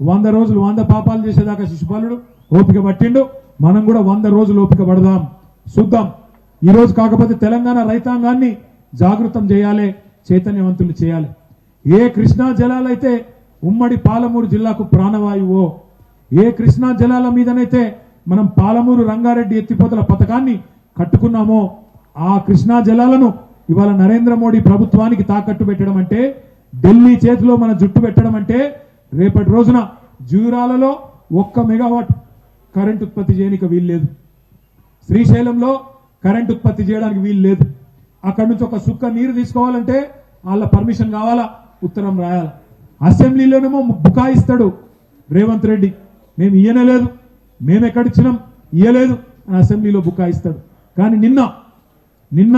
వంద రోజులు వంద పాపాలు చేసేదాకా శిశుపాలుడు ఓపిక పట్టిండు. మనం కూడా వంద రోజులు ఓపిక పడదాం. చూద్దాం. ఈ రోజు కాకపోతే తెలంగాణ రైతాంగాన్ని జాగృతం చేయాలి చైతన్యవంతులు చేయాలి. ఏ కృష్ణా జలాలైతే ఉమ్మడి పాలమూరు జిల్లాకు ప్రాణవాయువో ఏ కృష్ణా జలాల మీదనైతే మనం పాలమూరు రంగారెడ్డి ఎత్తిపోతల పథకాన్ని కట్టుకున్నామో ఆ కృష్ణా జలాలను ఇవాళ నరేంద్ర మోడీ ప్రభుత్వానికి తాకట్టు పెట్టడం అంటే ఢిల్లీ చేతిలో మన జుట్టు పెట్టడం అంటే రేపటి రోజున జూరాలలో ఒక్క మెగావాట్ కరెంట్ ఉత్పత్తి చేయడానికి వీల్లేదు శ్రీశైలంలో కరెంట్ ఉత్పత్తి చేయడానికి వీలు లేదు. అక్కడి నుంచి ఒక సుక్క నీరు తీసుకోవాలంటే వాళ్ళ పర్మిషన్ కావాలా? ఉత్తరం రాయాలి. అసెంబ్లీలోనేమో బుకాయిస్తాడు రేవంత్ రెడ్డి. మేము ఇయ్యనలేదు మేము ఎక్కడిచ్చినాం? ఇయ్యలేదు అని అసెంబ్లీలో బుకాయిస్తాడు కానీ నిన్న నిన్న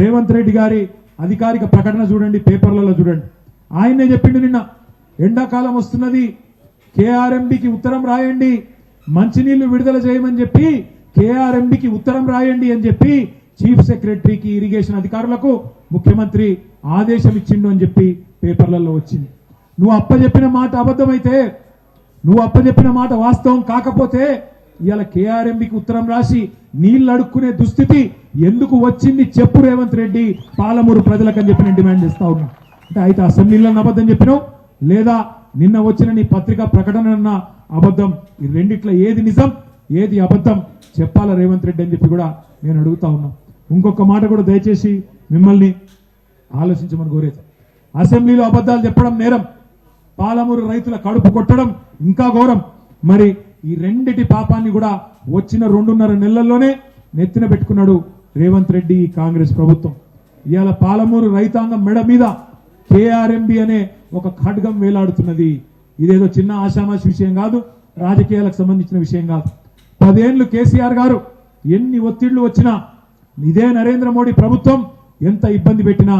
రేవంత్ రెడ్డి గారి అధికారిక ప్రకటన చూడండి పేపర్లలో చూడండి. ఆయనే చెప్పిండు నిన్న. ఎండాకాలం వస్తున్నది. కేఆర్ఎంబికి ఉత్తరం రాయండి. మంచినీళ్ళు విడుదల చేయమని చెప్పి కేఆర్ఎంబికి ఉత్తరం రాయండి అని చెప్పి చీఫ్ సెక్రటరీకి ఇరిగేషన్ అధికారులకు ముఖ్యమంత్రి ఆదేశం ఇచ్చిండు అని చెప్పి పేపర్లలో వచ్చింది. నువ్వు అప్పచెప్పిన మాట అబద్ధమైతే నువ్వు అప్పచెప్పిన మాట వాస్తవం కాకపోతే ఇవాళ కేఆర్ఎంబికి ఉత్తరం రాసి నీళ్ళు అడుక్కునే దుస్థితి ఎందుకు వచ్చింది చెప్పు రేవంత్ రెడ్డి పాలమూరు ప్రజలకని చెప్పి నేను డిమాండ్ చేస్తా ఉన్నా. అంటే అయితే అసెంబ్లీలో అబద్ధం చెప్పినావు. లేదా నిన్న వచ్చిన నీ పత్రికా ప్రకటన అబద్ధం ఈ రెండిట్లో ఏది నిజం ఏది అబద్ధం చెప్పాలా రేవంత్ రెడ్డి అని చెప్పి కూడా నేను అడుగుతా ఉన్నా. ఇంకొక మాట కూడా దయచేసి మిమ్మల్ని ఆలోచించమని కోరేది. అసెంబ్లీలో అబద్ధాలు చెప్పడం నేరం పాలమూరు రైతుల కడుపు కొట్టడం ఇంకా ఘోరం. మరి ఈ రెండిటి పాపాన్ని కూడా వచ్చిన రెండున్నర నెలల్లోనే నెత్తిన పెట్టుకున్నాడు రేవంత్ రెడ్డి ఈ కాంగ్రెస్ ప్రభుత్వం. ఇవాళ పాలమూరు రైతాంగం మెడ మీద కేఆర్ఎంబి అనే ఒక ఖడ్గం వేలాడుతున్నది. ఇదేదో చిన్న ఆషామాషి విషయం కాదు రాజకీయాలకు సంబంధించిన విషయం కాదు. పదేళ్ళు కేసీఆర్ గారు ఎన్ని ఒత్తిళ్ళు వచ్చినా ఇదే నరేంద్ర మోడీ ప్రభుత్వం ఎంత ఇబ్బంది పెట్టినా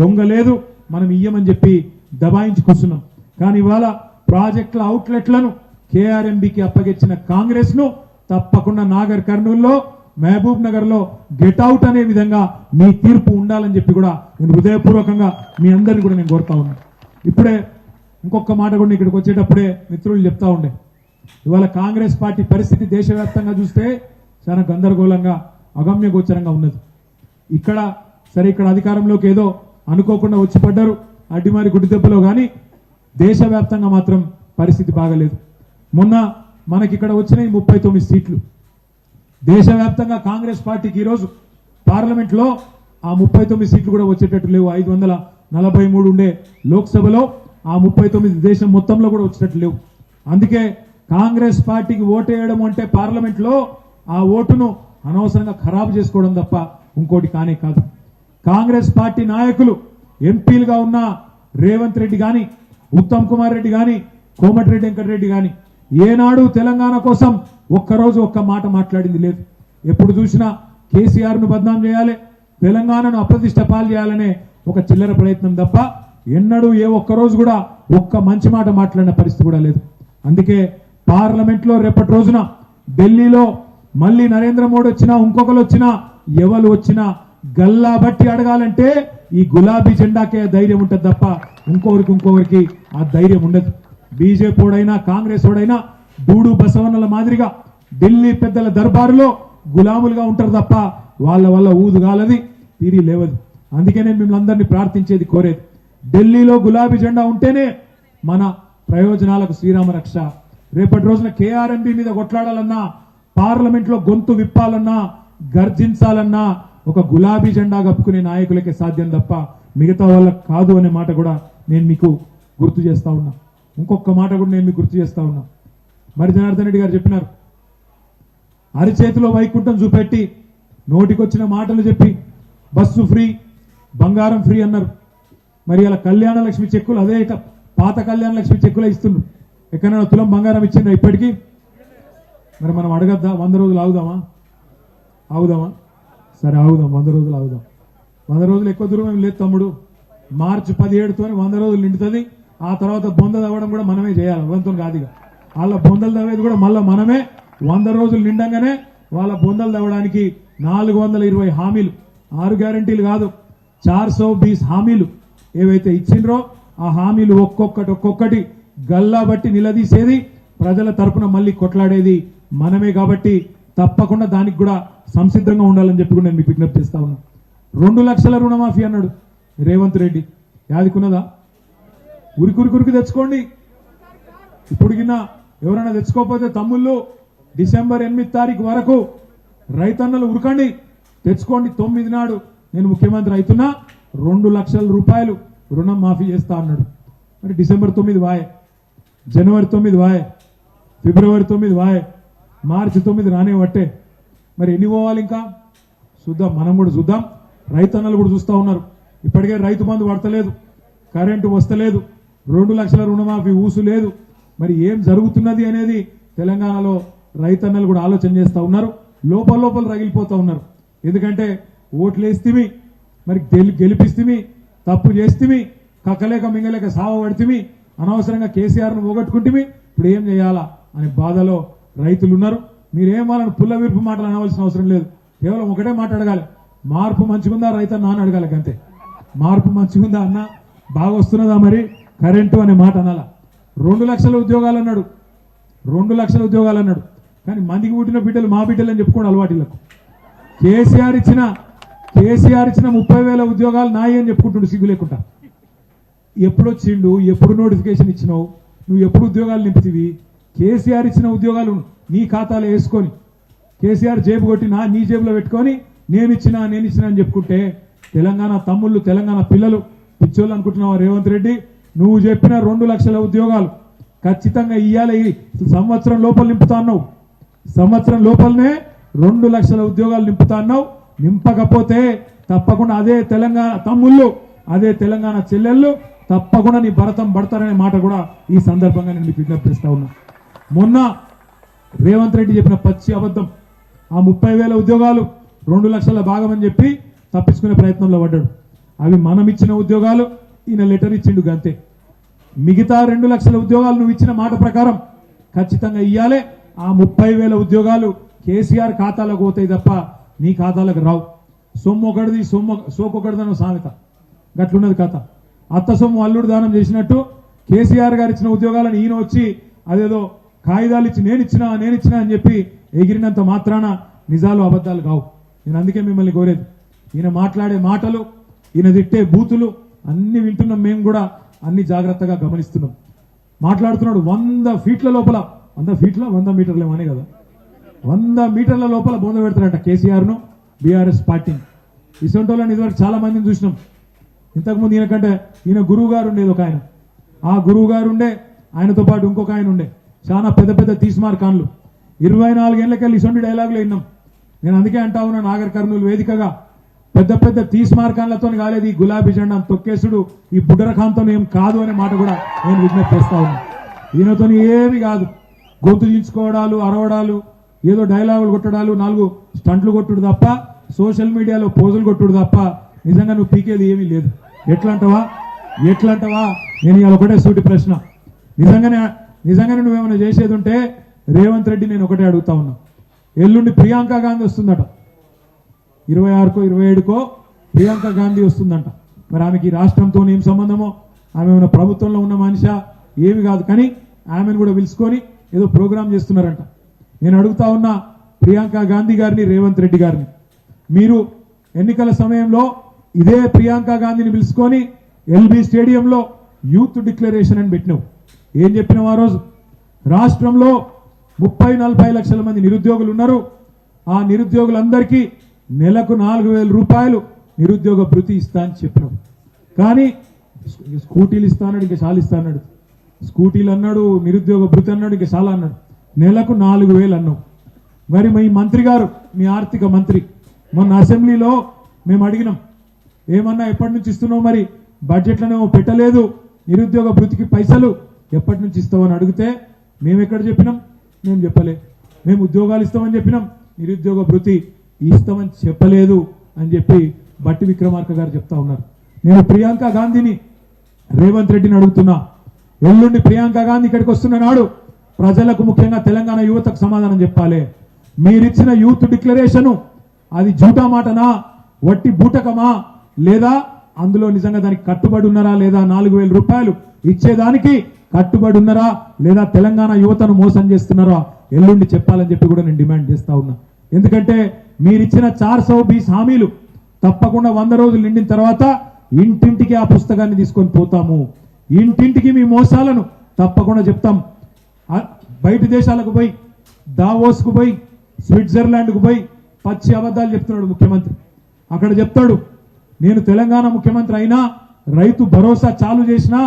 లొంగలేదు. మనం ఇయ్యమని చెప్పి దబాయించి కూర్చున్నాం. కానీ ఇవాళ ప్రాజెక్టుల అవుట్లెట్లను కేఆర్ఎంబికి అప్పగించిన కాంగ్రెస్ను తప్పకుండా నాగర్ కర్నూల్లో మహబూబ్ నగర్లో గెట్ అవుట్ అనే విధంగా మీ తీర్పు ఉండాలని చెప్పి కూడా నేను హృదయపూర్వకంగా మీ అందరిని కూడా నేను కోరుతా ఉన్నాను. ఇప్పుడే ఇంకొక మాట కూడా ఇక్కడికి వచ్చేటప్పుడే మిత్రులు చెప్తా ఉండే. ఇవాళ కాంగ్రెస్ పార్టీ పరిస్థితి దేశవ్యాప్తంగా చూస్తే చాలా గందరగోళంగా అగమ్య గోచరంగా ఉన్నది. ఇక్కడ సరే ఇక్కడ అధికారంలోకి ఏదో అనుకోకుండా వచ్చి పడ్డారు అడ్డిమారి గుడ్డి దెబ్బలో కానీ దేశవ్యాప్తంగా మాత్రం పరిస్థితి బాగలేదు. మొన్న మనకి ఇక్కడ వచ్చినాయి ముప్పై తొమ్మిది సీట్లు. దేశవ్యాప్తంగా కాంగ్రెస్ పార్టీకి ఈరోజు పార్లమెంట్లో ఆ ముప్పై తొమ్మిది సీట్లు కూడా వచ్చేటట్టు లేవు. ఐదు వందల నలభై మూడు ఉండే లోక్సభలో ఆ ముప్పై తొమ్మిది దేశం మొత్తంలో కూడా వచ్చినట్లు లేవు. అందుకే కాంగ్రెస్ పార్టీకి ఓటేయడం అంటే పార్లమెంట్లో ఆ ఓటును అనవసరంగా ఖరాబు చేసుకోవడం తప్ప ఇంకోటి కానే కాదు. కాంగ్రెస్ పార్టీ నాయకులు ఎంపీలుగా ఉన్న రేవంత్ రెడ్డి కానీ ఉత్తమ్ కుమార్ రెడ్డి కానీ కోమటిరెడ్డి వెంకటరెడ్డి కానీ ఏనాడు తెలంగాణ కోసం ఒక్కరోజు ఒక్క మాట మాట్లాడింది లేదు. ఎప్పుడు చూసినా కేసీఆర్ను బద్నాం చేయాలి తెలంగాణను అప్రతిష్ట పాలు చేయాలనే ఒక చిల్లర ప్రయత్నం తప్ప ఎన్నడూ ఏ ఒక్క రోజు కూడా ఒక్క మంచి మాట మాట్లాడిన పరిస్థితి కూడా లేదు. అందుకే పార్లమెంట్లో రేపటి రోజున ఢిల్లీలో మళ్ళీ నరేంద్ర మోడీ వచ్చినా ఇంకొకరు వచ్చినా ఎవరు వచ్చినా గల్లా బట్టి అడగాలంటే ఈ గులాబీ జెండాకే ధైర్యం ఉంటుంది తప్ప ఇంకొకరికి ఇంకొకరికి ఆ ధైర్యం ఉండదు. బీజేపీడైనా కాంగ్రెస్ వాడైనా దూడు బసవన్నల మాదిరిగా ఢిల్లీ పెద్దల దర్బారులో గులాములుగా ఉంటారు తప్ప వాళ్ళ వల్ల ఊదు కాలది తీరి లేవదు. అందుకే నేను మిమ్మల్ని అందరినీ ప్రార్థించేది కోరేది. ఢిల్లీలో గులాబీ జెండా ఉంటేనే మన ప్రయోజనాలకు శ్రీరామ రక్ష. రేపటి రోజున కేఆర్ఎంబి మీద కొట్లాడాలన్నా పార్లమెంట్లో గొంతు విప్పాలన్నా గర్జించాలన్నా ఒక గులాబీ జెండా కప్పుకునే నాయకులకే సాధ్యం తప్ప మిగతా వాళ్ళకి కాదు అనే మాట కూడా నేను మీకు గుర్తు చేస్తా ఉన్నా. ఇంకొక మాట కూడా నేను మీకు గుర్తు చేస్తా ఉన్నా. మరి జనార్దన్ రెడ్డి గారు చెప్పినారు. అరిచేతిలో వైకుంఠం చూపెట్టి నోటికొచ్చిన మాటలు చెప్పి బస్సు ఫ్రీ బంగారం ఫ్రీ అన్నారు. మరి అలా కళ్యాణ లక్ష్మి చెక్కులు అదే పాత కళ్యాణ లక్ష్మి చెక్కులే ఇస్తున్నారు ఎక్కడైనా తులం బంగారం ఇచ్చిందా ఇప్పటికీ? మరి మనం అడగద్దా? వంద రోజులు ఆగుదామా? ఆగుదామా? సరే ఆగుదాం. వంద రోజులు ఆగుదాం. వంద రోజులు ఎక్కువ దూరం ఏం లేదు తమ్ముడు. మార్చి పదిహేడుతో వంద రోజులు నిండుతుంది. ఆ తర్వాత బొంద తవ్వడం కూడా మనమే చేయాలి. వంతం కాదుగా. వాళ్ళ బొందలు తవ్వేది కూడా మళ్ళీ మనమే వంద రోజులు నిండంగానే వాళ్ళ బొందలు తవ్వడానికి నాలుగు వందల ఇరవై హామీలు. ఆరు గ్యారంటీలు కాదు. చార్ సో బీస్ హామీలు ఏవైతే ఇచ్చిండ్రో ఆ హామీలు ఒక్కొక్కటి ఒక్కొక్కటి గల్లాబట్టి నిలదీసేది ప్రజల తరపున మళ్ళీ కొట్లాడేది మనమే కాబట్టి తప్పకుండా దానికి కూడా సంసిద్ధంగా ఉండాలని చెప్పి కూడా నేను మీకు విజ్ఞప్తి చేస్తా ఉన్నా. రెండు లక్షల రుణమాఫీ అన్నాడు రేవంత్ రెడ్డి. యాదికున్నదా ఉరికురికురికి తెచ్చుకోండి. ఇప్పుడు గిన్న ఎవరైనా తెచ్చుకోకపోతే తమ్ముళ్ళు డిసెంబర్ ఎనిమిది తారీఖు వరకు రైతన్నలు ఉరకండి. తెచ్చుకోండి తొమ్మిది నాడు. నేను ముఖ్యమంత్రి అవుతున్నా రెండు లక్షల రూపాయలు రుణం మాఫీ చేస్తా అన్నాడు. మరి డిసెంబర్ తొమ్మిది వాయ్ జనవరి తొమ్మిది వాయ్ ఫిబ్రవరి తొమ్మిది వాయ్ మార్చి తొమ్మిది రానే వట్టే. మరి ఎన్ని పోవాలి ఇంకా? చూద్దాం మనం కూడా చూద్దాం. రైతన్నలు కూడా చూస్తూ ఉన్నారు. ఇప్పటికే రైతు బంధు పడతలేదు కరెంటు వస్తలేదు రెండు లక్షల రుణమాఫీ ఊసు లేదు. మరి ఏం జరుగుతున్నది అనేది తెలంగాణలో రైతన్నలు కూడా ఆలోచన చేస్తూ ఉన్నారు. లోపల లోపల రగిలిపోతూ ఉన్నారు. ఎందుకంటే ఓట్లు మరి గెలి గెలిపిస్తేమి తప్పు చేస్తేమి కక్కలేక మింగలేక సావబడితేమి అనవసరంగా కేసీఆర్ను పోగొట్టుకుంటేమి ఇప్పుడు ఏం చేయాలా అనే బాధలో రైతులు ఉన్నారు మీరేం వాళ్ళని పుల్ల విరుపు మాటలు అనవలసిన అవసరం లేదు. కేవలం ఒకటే మాట అడగాలి. మార్పు మంచిగుందా రైతన్న అని అడగాలి అంతే మార్పు మంచిగుందా అన్న? బాగా వస్తున్నదా మరి? కరెంటు అనే మాట అనాల? రెండు లక్షల ఉద్యోగాలు అన్నాడు. రెండు లక్షల ఉద్యోగాలు అన్నాడు. కానీ మందికి పుట్టిన బిడ్డలు మా బిడ్డలు అని చెప్పుకోండి అలవాటిలకు కేసీఆర్ ఇచ్చిన కేసీఆర్ ఇచ్చిన ముప్పై వేల ఉద్యోగాలు నాయి అని చెప్పుకుంటుండు సిగ్గు లేకుండా. ఎప్పుడు వచ్చిండు ఎప్పుడు నోటిఫికేషన్ ఇచ్చినావు నువ్వు ఎప్పుడు ఉద్యోగాలు నింపుతీవి? కేసీఆర్ ఇచ్చిన ఉద్యోగాలు నీ ఖాతాలో వేసుకొని కేసీఆర్ జేబు కొట్టినా నీ జేబులో పెట్టుకొని నేను ఇచ్చినా నేను ఇచ్చినా అని చెప్పుకుంటే తెలంగాణ తమ్ముళ్ళు తెలంగాణ పిల్లలు పిచ్చోళ్ళు అనుకుంటున్నావు రేవంత్ రెడ్డి? నువ్వు చెప్పిన రెండు లక్షల ఉద్యోగాలు ఖచ్చితంగా ఇయ్యాలి సంవత్సరం లోపల నింపుతా అన్నావు. సంవత్సరం లోపలనే రెండు లక్షల ఉద్యోగాలు నింపుతా అన్నావు. నింపకపోతే తప్పకుండా అదే తెలంగాణ తమ్ముళ్ళు అదే తెలంగాణ చెల్లెళ్ళు తప్పకుండా నీ భరతం పడతారనే మాట కూడా ఈ సందర్భంగా నేను మీకు విజ్ఞప్తిస్తా ఉన్నా. మొన్న రేవంత్ రెడ్డి చెప్పిన పచ్చి అబద్ధం ఆ ముప్పై వేల ఉద్యోగాలు రెండు లక్షల భాగమని చెప్పి తప్పించుకునే ప్రయత్నంలో పడ్డాడు. అవి మనం ఇచ్చిన ఉద్యోగాలు ఈయన లెటర్ ఇచ్చిండు గంతే. మిగతా రెండు లక్షల ఉద్యోగాలు నువ్వు ఇచ్చిన మాట ప్రకారం ఖచ్చితంగా ఇయ్యాలే. ఆ ముప్పై వేల ఉద్యోగాలు కేసీఆర్ ఖాతాలోకి పోతాయి తప్ప నీ ఖాతాలకు రావు. సొమ్ము ఒకటిది సొమ్ము సోపు ఒకటిదన్న సామెత. గట్లున్నది కథ. అత్త సొమ్ము అల్లుడు దానం చేసినట్టు కేసీఆర్ గారు ఇచ్చిన ఉద్యోగాలను ఈయన వచ్చి అదేదో కాగితాలు ఇచ్చి నేను ఇచ్చినా నేను ఇచ్చినా అని చెప్పి ఎగిరినంత మాత్రాన నిజాలు అబద్ధాలు కావు. నేను అందుకే మిమ్మల్ని కోరేది. ఈయన మాట్లాడే మాటలు ఈయన తిట్టే బూతులు అన్ని వింటున్నాం మేము కూడా అన్ని జాగ్రత్తగా గమనిస్తున్నాం. మాట్లాడుతున్నాడు వంద ఫీట్ల లోపల. వంద ఫీట్ల వంద మీటర్లు ఏమనే కదా. వంద మీటర్ల లోపల బోంద పెడతారంట కేసీఆర్ను బీఆర్ఎస్ పార్టీని ఇసంటోళ్ళని ఇదివరకు చాలా మందిని చూసినాం. ఇంతకుముందు ఈయనకంటే ఈయన గురువు గారు ఉండేది ఒక ఆయన. ఆ గురువు గారు ఉండే ఆయనతో పాటు ఇంకొక ఆయన ఉండే. చాలా పెద్ద పెద్ద తీస్మార్ కాన్లు. ఇరవై నాలుగేళ్ళకెళ్ళి ఇసొంటి డైలాగులు విన్నాం. నేను అందుకే అంటా ఉన్నా నాగర్ కర్నూలు వేదికగా. పెద్ద పెద్ద తీస్మార్కాన్లతో కాలేదు ఈ గులాబీ జెండా తొక్కేసుడు ఈ బుడ్డర ఏం కాదు అనే మాట కూడా నేను విజ్ఞప్తి చేస్తా ఉన్నా. ఈయనతో ఏమి కాదు. గొంతు దించుకోవడాలు అరవడాలు ఏదో డైలాగులు కొట్టడాలు నాలుగు స్టంట్లు కొట్టుడు తప్ప సోషల్ మీడియాలో పోజులు కొట్టుడు తప్ప నిజంగా నువ్వు పీకేది ఏమీ లేదు. ఎట్లా అంటావా నేను ఇవాళ ఒకటే సూటి ప్రశ్న. నిజంగానే నిజంగానే నువ్వేమైనా చేసేది ఉంటే రేవంత్ రెడ్డి నేను ఒకటే అడుగుతా ఉన్నా. ఎల్లుండి ప్రియాంక గాంధీ వస్తుందట. ఇరవై ఆరుకో ఇరవై ఏడుకో ప్రియాంక గాంధీ వస్తుందంట. మరి ఆమెకి రాష్ట్రంతో ఏం సంబంధమో? ఆమె ఏమైనా ప్రభుత్వంలో ఉన్న మనిషా? ఏమి కాదు. కానీ ఆమెను కూడా పిలుచుకొని ఏదో ప్రోగ్రామ్ చేస్తున్నారంట. నేను అడుగుతా ఉన్నా ప్రియాంక గాంధీ గారిని రేవంత్ రెడ్డి గారిని. మీరు ఎన్నికల సమయంలో ఇదే ప్రియాంక గాంధీని పిలుచుకొని ఎల్బీ స్టేడియంలో యూత్ డిక్లరేషన్ అని పెట్టినావు. ఏం చెప్పినావు ఆ రోజు? రాష్ట్రంలో ముప్పై నలభై లక్షల మంది నిరుద్యోగులు ఉన్నారు. ఆ నిరుద్యోగులందరికీ నెలకు నాలుగు వేల రూపాయలు నిరుద్యోగ భృతి ఇస్తా అని చెప్పినావు. కానీ స్కూటీలు ఇస్తాడు ఇంకా చాలా ఇస్తాడు స్కూటీలు అన్నాడు నిరుద్యోగ భృతి అన్నాడు ఇంకా చాలా అన్నాడు. నెలకు నాలుగు వేలు అన్నావు. మరి మీ మంత్రి గారు మీ ఆర్థిక మంత్రి మొన్న అసెంబ్లీలో మేము అడిగినాం ఏమన్నా ఎప్పటి నుంచి ఇస్తున్నావు మరి? బడ్జెట్లోనేమో పెట్టలేదు నిరుద్యోగ భృతికి పైసలు ఎప్పటి నుంచి ఇస్తామని అడిగితే మేము ఎక్కడ చెప్పినాం? మేము చెప్పలే. మేము ఉద్యోగాలు ఇస్తామని చెప్పినాం నిరుద్యోగ భృతి ఇస్తామని చెప్పలేదు అని చెప్పి బట్టి విక్రమార్క గారు చెప్తా ఉన్నారు. నేను ప్రియాంక గాంధీని రేవంత్ రెడ్డిని అడుగుతున్నా ఎల్లుండి ప్రియాంక గాంధీ ఇక్కడికి వస్తున్న నాడు ప్రజలకు ముఖ్యంగా తెలంగాణ యువతకు సమాధానం చెప్పాలి. మీరిచ్చిన యూత్ డిక్లరేషను అది జూటా మాటనా వట్టి బూటకమా లేదా అందులో నిజంగా దానికి కట్టుబడి ఉన్నారా లేదా నాలుగు వేల రూపాయలు ఇచ్చేదానికి కట్టుబడి ఉన్నారా లేదా తెలంగాణ యువతను మోసం చేస్తున్నారా ఎల్లుండి చెప్పాలని చెప్పి కూడా నేను డిమాండ్ చేస్తా ఉన్నా. ఎందుకంటే మీరిచ్చిన చార్ సౌ బీస్ హామీలు తప్పకుండా వంద రోజులు నిండిన తర్వాత ఇంటింటికి ఆ పుస్తకాన్ని తీసుకొని పోతాము. ఇంటింటికి మీ మోసాలను తప్పకుండా చెప్తాం. బయట దేశాలకు పోయి దావోస్కు పోయి స్విట్జర్లాండ్కు పోయి పచ్చి అబద్ధాలు చెప్తున్నాడు ముఖ్యమంత్రి. అక్కడ చెప్తాడు నేను తెలంగాణ ముఖ్యమంత్రి అయినా రైతు భరోసా చాలు చేసినా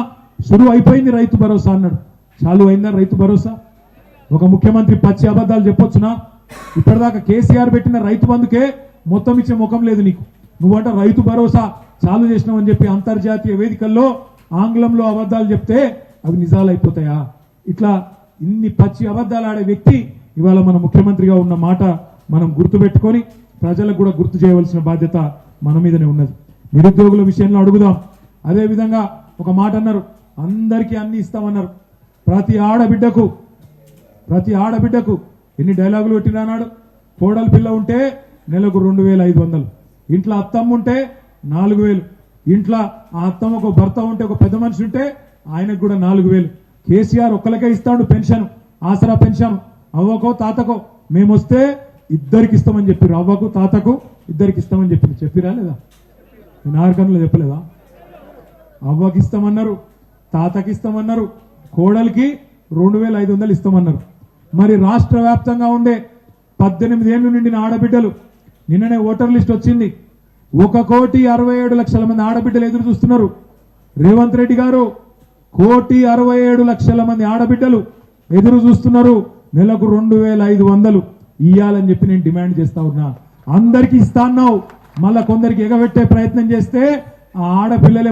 సురువు అయిపోయింది రైతు భరోసా అన్నాడు. చాలు అయిందా రైతు భరోసా? ఒక ముఖ్యమంత్రి పచ్చి అబద్ధాలు చెప్పొచ్చునా? ఇప్పటిదాకా కేసీఆర్ పెట్టిన రైతు బంధుకే మొత్తం ఇచ్చే ముఖం లేదు నీకు. నువ్వంట రైతు భరోసా చాలు చేసినావని చెప్పి అంతర్జాతీయ వేదికల్లో ఆంగ్లంలో అబద్ధాలు చెప్తే అవి నిజాలు అయిపోతాయా ఇట్లా ఇన్ని పచ్చి అబద్ధాలు ఆడే వ్యక్తి ఇవాళ మన ముఖ్యమంత్రిగా ఉన్న మాట మనం గుర్తుపెట్టుకొని ప్రజలకు కూడా గుర్తు చేయవలసిన బాధ్యత మన మీదనే ఉన్నది. నిరుద్యోగుల విషయంలో అడుగుదాం. అదేవిధంగా ఒక మాట అన్నారు. అందరికీ అన్ని ఇస్తామన్నారు. ప్రతి ఆడబిడ్డకు ప్రతి ఆడబిడ్డకు ఎన్ని డైలాగులు పెట్టినాడు కోడలి పిల్ల ఉంటే నెలకు రెండు వేల ఐదు వందలు. ఇంట్లో అత్తమ్మ ఉంటే నాలుగు వేలు. ఇంట్లో ఆ అత్తమ్మ ఒక భర్త ఉంటే ఒక పెద్ద మనిషి ఉంటే ఆయనకు కూడా నాలుగు వేలు. కేసీఆర్ ఒక్కరికే ఇస్తాడు పెన్షన్ ఆసరా పెన్షన్. అవ్వకో తాతకో మేము వస్తే ఇద్దరికి ఇస్తామని చెప్పారు అవ్వకు తాతకు ఇద్దరికి ఇస్తామని చెప్పారు చెప్పిరా లేదా? నేను చెప్పలేదా? అవ్వకి ఇస్తామన్నారు తాతకి ఇస్తామన్నారు కోడలికి రెండు వేల ఐదు వందలు ఇస్తామన్నారు. మరి రాష్ట్ర వ్యాప్తంగా ఉండే పద్దెనిమిది ఏళ్ళు నిండిన ఆడబిడ్డలు నిన్ననే ఓటర్ లిస్ట్ వచ్చింది. ఒక కోటి అరవై ఏడు లక్షల మంది ఆడబిడ్డలు ఎదురు చూస్తున్నారు. రేవంత్ రెడ్డి గారు కోటి అరవై ఏడు లక్షల మంది ఆడబిడ్డలు ఎదురు చూస్తున్నారు. నెలకు రెండు వేల ఐదు వందలు ఇయ్యాలని చెప్పి నేను డిమాండ్ చేస్తా ఉన్నా. అందరికి ఇస్తా అన్నావు. మళ్ళా కొందరికి ఎగబెట్టే ప్రయత్నం చేస్తే ఆ ఆడపిల్లలే